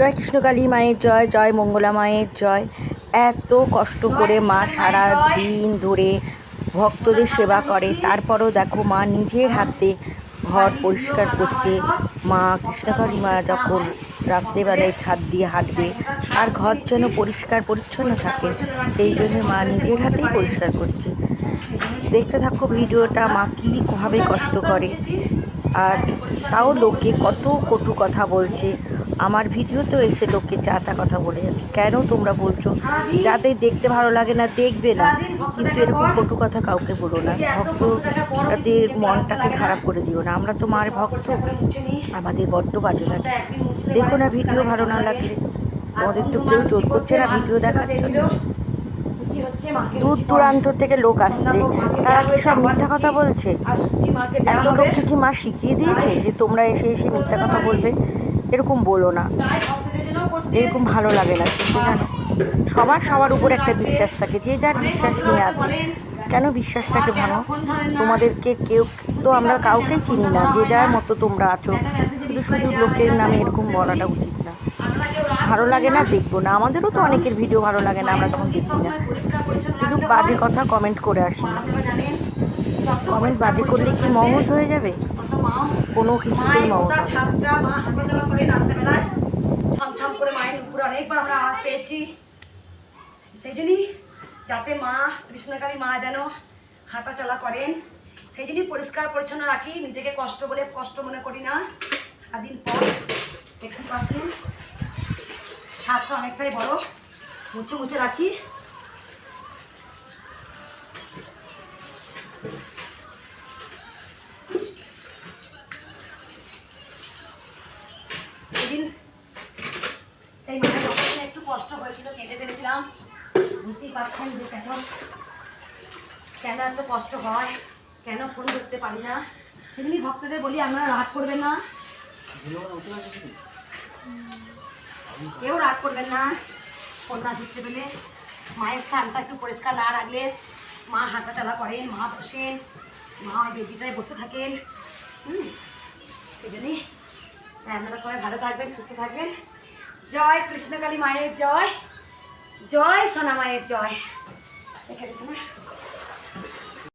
জয় কৃষ্ণকালী মায়ের জয় জয় মঙ্গলা মায়ের জয়। এত কষ্ট করে মা সারা দিন ধরে ভক্তদের সেবা করে। তারপরও দেখো মা নিজের হাতে ঘর পরিষ্কার করছে। মা কৃষ্ণকালী মা যখন রাত্রেবেলায় ছাদ দিয়ে হাঁটবে, আর ঘর যেন পরিষ্কার পরিচ্ছন্ন থাকে, সেই জন্য মা নিজের হাতেই পরিষ্কার করছে। দেখতে থাকো ভিডিওটা, মা কীভাবে কষ্ট করে। আর তাও লোকে কত কটু কথা বলছে। আমার ভিডিওতে এসে লোককে যা তা কথা বলে যাচ্ছে। কেন তোমরা বলছো? যাদের দেখতে ভালো লাগে না, দেখবে না। কিন্তু এরকম কটু কথা কাউকে বলো না। ভক্তদের মনটাকে খারাপ করে দিও না। আমরা তো মার ভক্ত। আমাদের বড্ড বাজে লাগে। দেখো না ভিডিও ভালো না লাগলে। তোমাদের তো কেউ জোর করছে না ভিডিও দেখার জন্য। দূর দূরান্ত থেকে লোক আসছে। তারা কি সব মিথ্যা কথা বলছে? এত লোককে কি মা শিখিয়ে দিয়েছে যে তোমরা এসে এসে মিথ্যা কথা বলবে? এরকম বলো না। এরকম ভালো লাগে না জানো? সবার সবার উপর একটা বিশ্বাস থাকে, যে যার বিশ্বাস নিয়ে আছে। কেন বিশ্বাসটাকে ভাঙো? তোমাদেরকে কেউ, তো আমরা কাউকে চিনি না, যে যার মতো তোমরা আছো। শুধু শুধু লোকের নামে এরকম বলাটা উচিত না। ভালো লাগে না, দেখব না। আমাদেরও তো অনেকের ভিডিও ভালো লাগে না, আমরা তখন দেখি না। শুধু বাজে কথা কমেন্ট করে আসি না। কমেন্ট বাজে করলে কি মহৎ হয়ে যাবে? কোনো কিছুতেই মহৎ হবে না। ছাদটা মা হাঁটাচলা করে রাত্রেবেলায় ছমছম করে মায়ের উপরে অনেকবার আমরা আওয়াজ পেয়েছি সেই জন্যই যাতে মা, কৃষ্ণকালী মা যেন হাঁটাচলা করেন, সেই জন্যই পরিষ্কার পরিচ্ছন্ন রাখি, নিজেকে কষ্ট বলে কষ্ট মনে করি না। সারাদিন পর দেখতে পাচ্ছেন হাতটা অনেকটাই বড়, মুছে মুছে রাখি। সেদিন সেই মায়ের একটু কষ্ট হয়েছিল কেটে ফেলেছিলাম বুঝতেই পারছেন যে কেন কেন এত কষ্ট হয়, কেন ফোন করতে পারি না। সেদিনই ভক্তদের বলি, আপনারা রাগ করবেন না। কেউ রাগ করবেন না। না ধরতে পেলে মায়ের স্থানটা একটু পরিষ্কার না রাখলে মা হাঁটাচলা করেন, মা বসেন, মা ওই বেদিটায় বসে থাকেন। হুম সেই জন্যই তাই আপনারা সবাই ভালো থাকবেন, সুস্থ থাকবেন। জয় কৃষ্ণকালী মায়ের জয়। জয় সোনা মায়ের জয়। দেখে দিচ্ছে না?